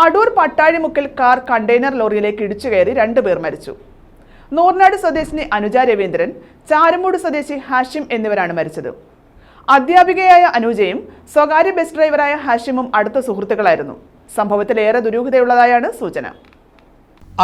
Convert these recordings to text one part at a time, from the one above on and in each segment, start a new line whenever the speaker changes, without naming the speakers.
അടൂർ പട്ടാഴിമുക്കിൽ car container ലോറിയിലേക്ക് ഇടിച്ചു കയറി രണ്ടുപേർ മരിച്ചു. നൂർനാട് സ്വദേശിനി അനുജ രവീന്ദ്രൻ ചാരമൂട് സ്വദേശി ഹാഷിം എന്നിവരാണ് മരിച്ചത്. അധ്യാപികയായ അനുജയും സ്വകാര്യ ബസ് ഡ്രൈവറായ ഹാഷിമും അടുത്ത സുഹൃത്തുക്കളായിരുന്നു. സംഭവത്തിൽ ഏറെ ദുരൂഹതയുള്ളതായാണ് സൂചന.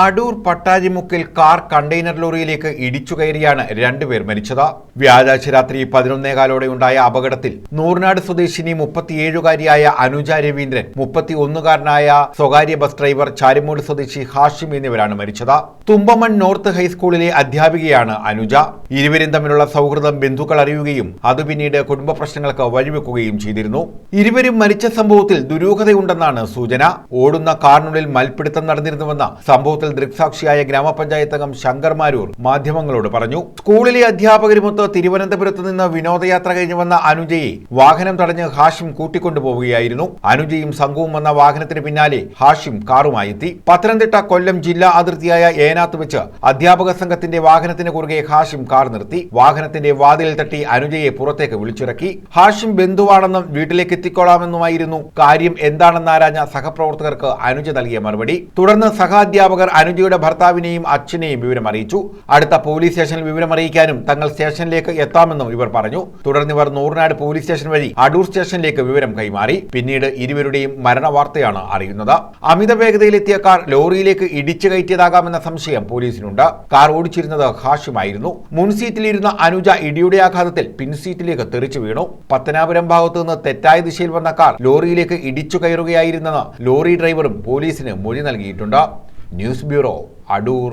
അടൂർ പട്ടാജിമുക്കിൽ കാർ കണ്ടെയ്നർ ലോറിയിലേക്ക് ഇടിച്ചു കയറിയാണ് രണ്ടുപേർ മരിച്ചത്. വ്യാഴാഴ്ച രാത്രി പതിനൊന്നേകാലോടെ ഉണ്ടായ അപകടത്തിൽ നൂറിനാട് സ്വദേശിനി മുപ്പത്തിയേഴുകാരിയായ അനുജ രവീന്ദ്രൻ മുപ്പത്തി ഒന്നുകാരനായ സ്വകാര്യ ബസ് ഡ്രൈവർ ചാരിമൂട് സ്വദേശി ഹാഷിം എന്നിവരാണ് മരിച്ചത്. തുമ്പമൺ നോർത്ത് ഹൈസ്കൂളിലെ അധ്യാപികയാണ് അനുജ. ഇരുവരും തമ്മിലുള്ള സൗഹൃദം ബന്ധുക്കൾ അറിയുകയും അത് പിന്നീട് കുടുംബ പ്രശ്നങ്ങൾക്ക് വഴിവെക്കുകയും ചെയ്തിരുന്നു. ഇരുവരും മരിച്ച സംഭവത്തിൽ ദുരൂഹതയുണ്ടെന്നാണ് സൂചന. ഓടുന്ന കാറിനുള്ളിൽ മൽപിടുത്തം നടന്നിരുന്നുവെന്ന സംഭവത്തിൽ ദൃക്സാക്ഷിയായ ഗ്രാമപഞ്ചായത്ത് അംഗം ശങ്കർ മാരൂർ മാധ്യമങ്ങളോട് പറഞ്ഞു. സ്കൂളിലെ അധ്യാപകരുമൊത്ത് തിരുവനന്തപുരത്ത് നിന്ന് വിനോദയാത്ര കഴിഞ്ഞു വന്ന അനുജയെ വാഹനം തടഞ്ഞ് ഹാഷിം കൂട്ടിക്കൊണ്ടുപോവുകയായിരുന്നു. അനുജയും സംഘവും വന്ന വാഹനത്തിന് പിന്നാലെ ഹാഷിം കാറുമായി എത്തി. പത്തനംതിട്ട കൊല്ലം ജില്ലാ അതിർത്തിയായ ഏനാത്ത് വെച്ച് അധ്യാപക സംഘത്തിന്റെ വാഹനത്തിന് കുറുകെ ഹാഷിം കാർ നിർത്തി. വാഹനത്തിന്റെ വാതിലിൽ തട്ടി അനുജയെ പുറത്തേക്ക് വിളിച്ചിറക്കി. ഹാഷിം ബന്ധുവാണെന്നും വീട്ടിലേക്ക് എത്തിക്കൊള്ളാമെന്നുമായിരുന്നു കാര്യം എന്താണെന്നാരാഞ്ഞ സഹപ്രവർത്തകർക്ക് അനുജ നൽകിയ മറുപടി. തുടർന്ന് സഹാധ്യാപകർ അനുജയുടെ ഭർത്താവിനെയും അച്ഛനെയും വിവരം അറിയിച്ചു. അടുത്ത പോലീസ് സ്റ്റേഷനിൽ വിവരം അറിയിക്കാനും തങ്ങൾ സ്റ്റേഷനിലേക്ക് എത്താമെന്നും ഇവർ പറഞ്ഞു. തുടർന്ന് ഇവർ നൂറിനാട് പോലീസ് സ്റ്റേഷൻ വഴി അടൂർ സ്റ്റേഷനിലേക്ക് വിവരം കൈമാറി. പിന്നീട് ഇരുവരുടെയും മരണവാർത്തയാണ് അറിയുന്നത്. അമിത വേഗതയിലെത്തിയ കാർ ലോറിയിലേക്ക് ഇടിച്ചു കയറ്റിയതാകാമെന്ന സംശയം പോലീസിനുണ്ട്. കാർ ഓടിച്ചിരുന്നത് ഹാഷിമായിരുന്നു മുൻസീറ്റിലിരുന്ന അനുജ ഇടിയുടെ ആഘാതത്തിൽ പിൻസീറ്റിലേക്ക് തെറിച്ചു വീണു. പത്തനാപുരം ഭാഗത്തു നിന്ന് തെറ്റായ ദിശയിൽ വന്ന കാർ ലോറിയിലേക്ക് ഇടിച്ചു കയറുകയായിരുന്നെന്ന് ലോറി ഡ്രൈവറും പോലീസിന് മൊഴി നൽകിയിട്ടുണ്ട്. News bureau Adoor